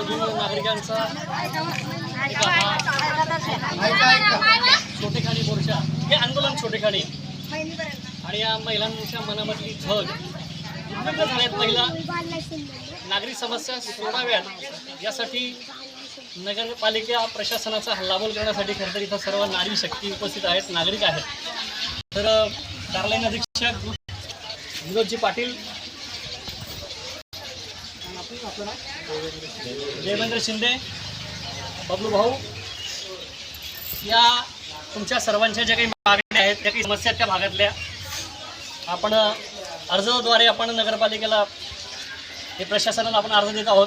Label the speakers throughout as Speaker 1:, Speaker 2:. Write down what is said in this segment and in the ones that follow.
Speaker 1: मधील नागरिकांचा छोटेखानी मोर्चा. हे आंदोलन छोटेखानी. आणि या महिलांच्या मनामधली झग झाल्यात महिला. नागरिक समस्या सोडाव्यात यासाठी नगरपालिका प्रशासनाचा हल्लाबोल करण्यासाठी खरं तर इथं सर्व नारी शक्ती उपस्थित आहेत नागरिक आहेत. तर कार्यालयीन अधीक्षक विनोदजी पाटील देवेंद्र शिंदे बबलू भाऊ या तुमच्या सर्वांच्या ज्या काही मागण्या आहेत ज्या काही समस्या त्या भागातल्या आपण अर्जद्वारे अर्जाद्वारे आपण नगरपालिकेला हे प्रशासनाला आपण अर्ज देत आहोत.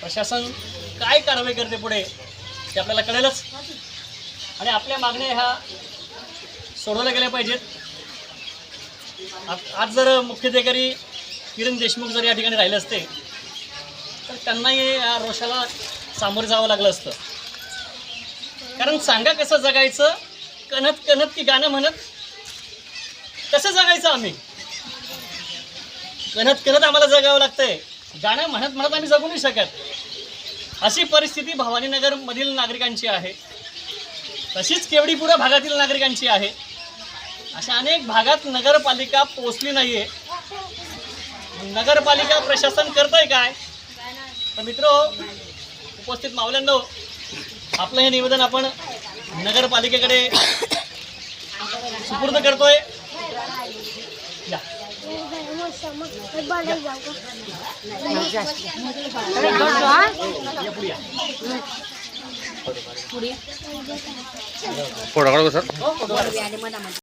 Speaker 1: प्रशासन काय कारवाई करते पुढे ते आपल्याला कळेलच. आणि आपल्या मागण्या ह्या सोडवल्या गेल्या पाहिजेत. आज- आज जर मुख्याधिकारी किरण देशमुख जर या ठिकाणी राहिले असते तर त्यांनाही या रोषाला सामोरं जावं लागलं असतं. कारण सांगा कसं जगायचं कणत कणत की गाणं म्हणत कसं जगायचं आम्ही? कणत कणत आम्हाला जगावं लागतंय. गाणं म्हणत म्हणत आम्ही जगू नाही शकत. अशी परिस्थिती भवानीनगरमधील नागरिकांची आहे. तशीच केवडीपुरा भागातील नागरिकांची आहे. अशा अनेक भागात नगरपालिका पोचली नाहीये. नगरपालिका प्रशासन करतंय काय तर मित्र उपस्थित मावल्यांनो आपलं हे निवेदन आपण नगरपालिकेकडे सुपूर्द करतोय.
Speaker 2: फोटो काढू सर
Speaker 1: हो.